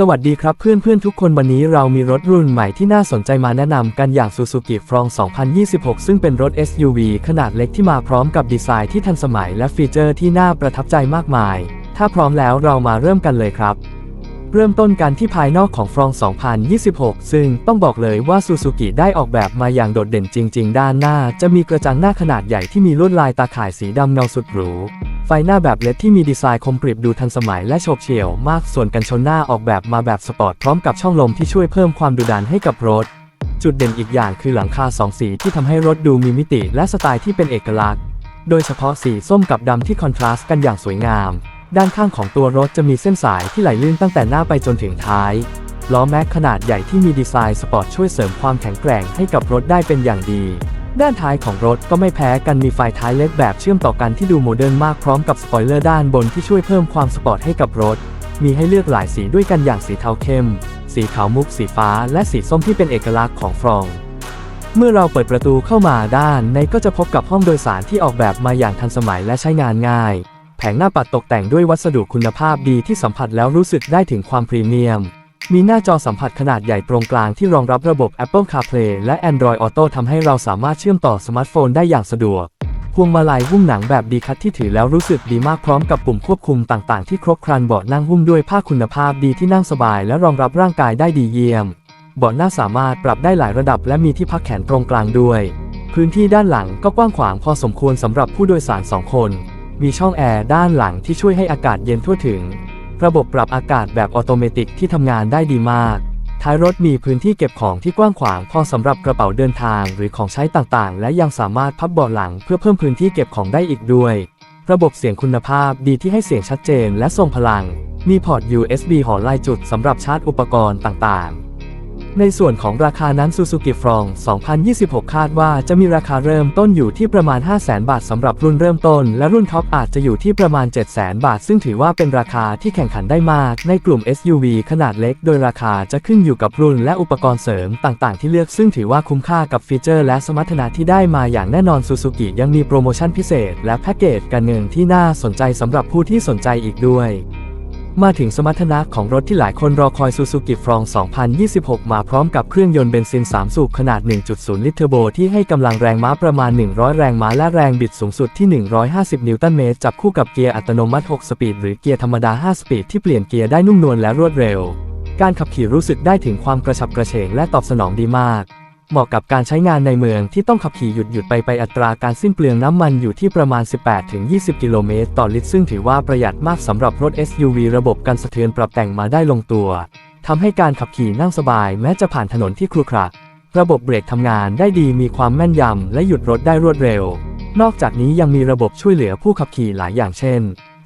สวัสดีครับเพื่อนๆทุกคนวันนี้เรามีรถรุ่นใหม่ที่น่าสนใจมาแนะนำกันอย่าง Suzuki Front 2026 ซึ่งเป็นรถ SUV ขนาดเล็กที่มาพร้อมกับดีไซน์ที่ทันสมัยและฟีเจอร์ที่น่าประทับใจมากมาย ถ้าพร้อมแล้วเรามาเริ่มกันเลยครับ เริ่มต้นกันที่ภายนอกของ Frontz 2026 ซึ่งต้องบอกเลยว่า Suzuki ได้ออกแบบมาอย่างโดดเด่นจริง ๆ ด้านหน้า จะมีกระจังหน้าขนาดใหญ่ที่มีลวดลายตาข่ายสีดำเงาสุดหรู ไฟหน้าแบบเลดที่มีดีไซน์คมกริบดูทันสมัยและโฉบเฉี่ยวมาก ส่วนกันชนหน้าออกแบบมาแบบสปอร์ตพร้อมกับช่องลมที่ช่วยเพิ่มความดุดันให้กับรถ จุดเด่นอีกอย่างคือหลังคาสองสีที่ทำให้รถดูมีมิติและสไตล์ที่เป็นเอกลักษณ์ โดยเฉพาะสีส้มกับดำที่คอนทราสต์กันอย่างสวยงาม ด้านข้างของตัวรถจะมีเส้นสายที่ไหลลื่นตั้งแต่หน้าไปจนถึงท้ายล้อแม็กขนาดใหญ่ที่มีดีไซน์สปอร์ตช่วยเสริมความแข็งแกร่งให้กับรถได้เป็นอย่างดี ด้านท้ายของรถก็ไม่แพ้กันมีไฟท้ายเล็กแบบเชื่อมต่อกันที่ดูโมเดิร์นมากพร้อมกับสปอยเลอร์ด้านบนที่ช่วยเพิ่มความสปอร์ตให้กับรถ มีให้เลือกหลายสีด้วยกันอย่างสีเทาเข้ม สีขาวมุก สีฟ้า และสีส้มที่เป็นเอกลักษณ์ของฟรอง เมื่อเราเปิดประตูเข้ามาด้านในก็จะพบกับห้องโดยสารที่ออกแบบมาอย่างทันสมัยและใช้งานง่าย แผงหน้าปัดตกแต่งด้วยวัสดุคุณภาพดีที่สัมผัสแล้วรู้สึกได้ถึงความพรีเมียม มีหน้าจอสัมผัสขนาดใหญ่ตรงกลางที่รองรับระบบ Apple CarPlay และ Android Auto ทำให้เราสามารถเชื่อมต่อสมาร์ทโฟนได้อย่างสะดวก พวงมาลัยหุ้มหนังแบบดีคัทที่ถือแล้วรู้สึกดีมากพร้อมกับปุ่มควบคุมต่างๆ ที่ครบครันเบาะนั่งหุ้มด้วยผ้าคุณภาพดีที่นั่งสบายและรองรับร่างกายได้ดีเยี่ยม เบาะหน้าสามารถปรับได้หลายระดับและมีที่พักแขนตรงกลางด้วย พื้นที่ด้านหลังก็กว้างขวางพอสมควรสำหรับผู้โดยสาร2คน มีช่องแอร์ด้านหลังที่ช่วยให้อากาศเย็นทั่วถึง ระบบปรับอากาศแบบออโตเมติกที่ทำงานได้ดีมาก ท้ายรถมีพื้นที่เก็บของที่กว้างขวางพอสำหรับกระเป๋าเดินทางหรือของใช้ต่างๆ และยังสามารถพับเบาะหลังเพื่อเพิ่มพื้นที่เก็บของได้อีกด้วย ระบบเสียงคุณภาพดีที่ให้เสียงชัดเจนและทรงพลัง มีพอร์ต USB หอลายจุดสำหรับชาร์จอุปกรณ์ต่างๆ ในส่วนของราคานั้น Suzuki Front 2026 คาดว่าจะมีราคาเริ่มต้นอยู่ที่ประมาณ 500,000 บาทสำหรับรุ่นเริ่มต้น และรุ่นท็อปอาจจะอยู่ที่ประมาณ 700,000 บาท ซึ่งถือว่าเป็นราคาที่แข่งขันได้มาก ในกลุ่ม SUV ขนาดเล็ก โดยราคาจะขึ้นอยู่กับรุ่นและอุปกรณ์เสริมต่างๆ ที่เลือกซึ่งถือว่าคุ้มค่ากับฟีเจอร์ และสมรรถนะที่ได้มาอย่างแน่นอน Suzuki ยังมีโปรโมชั่นพิเศษ และแพ็กเกจการเงินที่น่าสนใจสำหรับผู้ที่สนใจอีกด้วย มาถึงสมรรถนะของรถที่หลายคนรอคอย Suzuki Front 2026 มาพร้อมกับเครื่องยนต์เบนซิน 3 สูบขนาด 1.0 ลิตรเทอร์โบที่ให้กำลังแรงม้าประมาณ 100 แรงม้าและแรงบิดสูงสุดที่ 150 นิวตันเมตร จับคู่กับเกียร์อัตโนมัติ 6 สปีด หรือเกียร์ธรรมดา 5 สปีด ที่เปลี่ยนเกียร์ได้นุ่มนวลและรวดเร็ว การขับขี่รู้สึกได้ถึงความกระฉับกระเฉงและตอบสนองดีมาก เหมาะกับการใช้งานในเมืองที่ต้องขับขี่หยุดหยุดไปไปอัตราการสิ้นเปลืองน้ำมันอยู่ที่ประมาณ 18-20 กิโลเมตรต่อลิตรซึ่งถือว่าประหยัดมากสำหรับรถ SUV ระบบกันสะเทือนปรับแต่งมาได้ลงตัวทำให้การขับขี่นั่งสบายแม้จะผ่านถนนที่ครุขระระบบเบรกทำงานได้ดีมีความแม่นยำและหยุดรถได้รวดเร็ว นอกจากนี้ยังมีระบบช่วยเหลือผู้ขับขี่หลายอย่างเช่น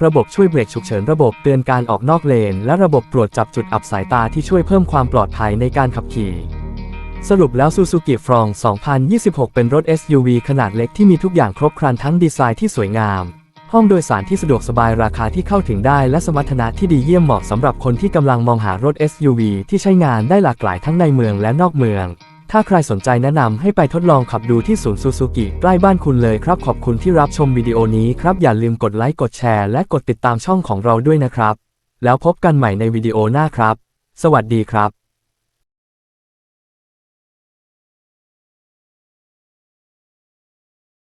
ระบบช่วยเบรกฉุกเฉินระบบเตือนการออกนอกเลน และระบบตรวจจับจุดอับสายตาที่ช่วยเพิ่มความปลอดภัยในการขับขี่ สรุปแล้ว Suzuki Front 2026 เป็นรถ SUV ขนาดเล็กที่มีทุกอย่างครบครันทั้งดีไซน์ที่สวยงาม ห้องโดยสารที่สะดวกสบายราคาที่เข้าถึงได้และสมรรถนะที่ดีเยี่ยมเหมาะสำหรับคนที่กำลังมองหารถ SUV ที่ใช้งานได้หลากหลายทั้งในเมืองและนอกเมือง ถ้าใครสนใจแนะนำให้ไปทดลองขับดูที่ศูนย์ Suzuki ใกล้บ้านคุณเลยครับ ขอบคุณที่รับชมวิดีโอนี้ครับอย่าลืมกดไลค์กดแชร์และกดติดตามช่องของเราด้วยนะครับ แล้วพบกันใหม่ในวิดีโอหน้าครับ สวัสดีครับ